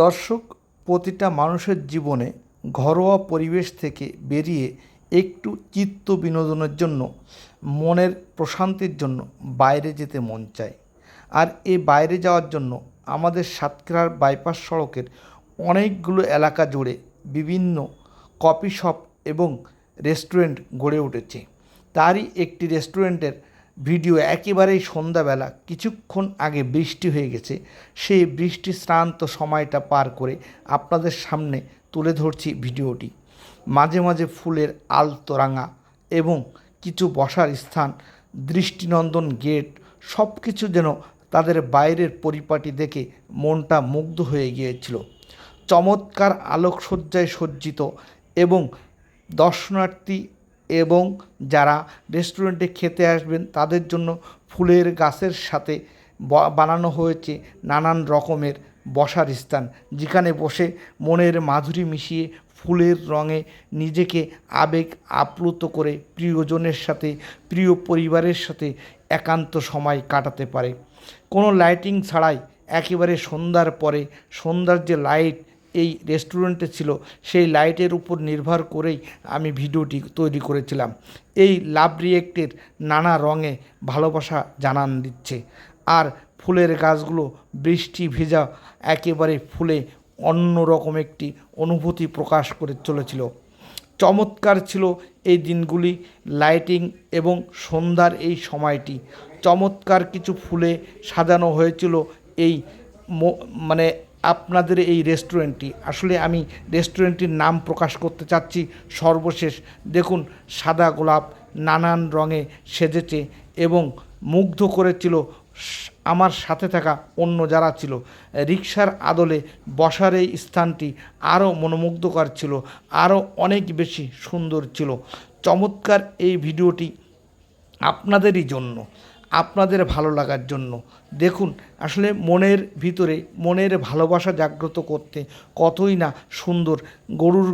দর্শক, প্রতিটা মানুষের জীবনে ঘরোয়া পরিবেশ থেকে বেরিয়ে একটু চিত্ত বিনোদনের জন্য, মনের প্রশান্তির জন্য বাইরে যেতে মন চায়। আর এই বাইরে যাওয়ার জন্য আমাদের সাতক্ষীরার বাইপাস সড়কের অনেকগুলো এলাকা জুড়ে বিভিন্ন কফি শপ এবং রেস্টুরেন্ট গড়ে উঠেছে। তারই একটি রেস্টুরেন্টের ভিডিও একেবারেই সন্ধ্যাবেলা, কিছুক্ষণ আগে বৃষ্টি হয়ে গেছে। সেই বৃষ্টি শ্রান্ত সময়টা পার করে আপনাদের সামনে তুলে ধরছি ভিডিওটি। মাঝে মাঝে ফুলের আলতোরাঙা এবং কিছু বসার স্থান, দৃষ্টিনন্দন গেট সব কিছু যেন তাদের বাইরের পরিপাটি দেখে মনটা মুগ্ধ হয়ে গিয়েছিল। চমৎকার আলোকসজ্জায় সজ্জিত এবং দর্শনার্থী এবং যারা রেস্টুরেন্টে খেতে আসবেন, তাদের জন্য ফুলের গাছের সাথে বানানো হয়েছে নানান রকমের বসার স্থান। যেখানে বসে মনের মাধুরী মিশিয়ে ফুলের রঙে নিজেকে আবেগ আপ্লুত করে প্রিয়জনের সাথে, প্রিয় পরিবারের সাথে একান্ত সময় কাটাতে পারে। কোনো লাইটিং ছাড়াই একেবারে সন্ধ্যার পরে সন্ধ্যার যে লাইট এই রেস্টুরেন্টে ছিল, সেই লাইটের উপর নির্ভর করেই আমি ভিডিওটি তৈরি করেছিলাম। এই লাভ রিয়েক্টের নানা রঙে ভালোবাসা জানান দিচ্ছে। আর ফুলের গাছগুলো বৃষ্টি ভেজা একেবারে ফুলে অন্যরকম একটি অনুভূতি প্রকাশ করে চলেছিল। চমৎকার ছিল এই দিনগুলি লাইটিং এবং সন্ধ্যার এই সময়টি। চমৎকার কিছু ফুলে সাজানো হয়েছিল এই মানে আপনাদের এই রেস্টুরেন্টটি। আসলে আমি রেস্টুরেন্টটির নাম প্রকাশ করতে চাচ্ছি সর্বশেষ। দেখুন, সাদা গোলাপ, নানান রঙে সেজেছে এবং মুগ্ধ করেছিল আমার সাথে থাকা অন্য যারা ছিল। রিক্সার আদলে বসার এই স্থানটি আরও মনোমুগ্ধকর ছিল, আরও অনেক বেশি সুন্দর ছিল। চমৎকার এই ভিডিওটি আপনাদেরই জন্য। আপনাদের ভালো লাগার জন্য। দেখুন, আসলে মনের ভিতরে, মনের ভালোবাসা জাগ্রত করতে কতই না সুন্দর। গরুর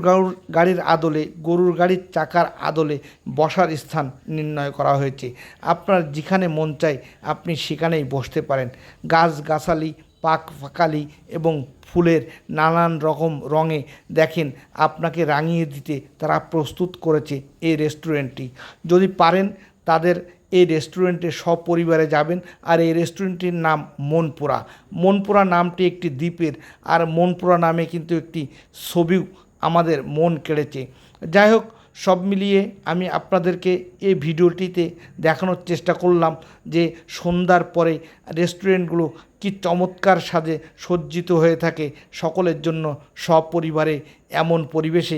গাড়ুর আদলে, গরুর গাড়ির চাকার আদলে বসার স্থান নির্ণয় করা হয়েছে। আপনার যেখানে মন চায়, আপনি সেখানেই বসতে পারেন। গাছগাছালি পাক ফাঁকালি এবং ফুলের নানান রকম রঙে দেখেন, আপনাকে রাঙিয়ে দিতে তারা প্রস্তুত করেছে এই রেস্টুরেন্টটি। যদি পারেন, তাদের এই রেস্টুরেন্টে সপরিবারে যাবেন। আর এই রেস্টুরেন্টটির নাম মনপুরা। মনপুরা নামটি একটি দ্বীপের। আর মনপুরা নামে কিন্তু একটি ছবিও আমাদের মন কেড়েছে। যাই হোক, সব মিলিয়ে আমি আপনাদেরকে এই ভিডিওটিতে দেখানোর চেষ্টা করলাম যে সন্ধ্যার পরে রেস্টুরেন্টগুলো কি চমৎকার সাজে সজ্জিত হয়ে থাকে সকলের জন্য, সপরিবারে এমন পরিবেশে।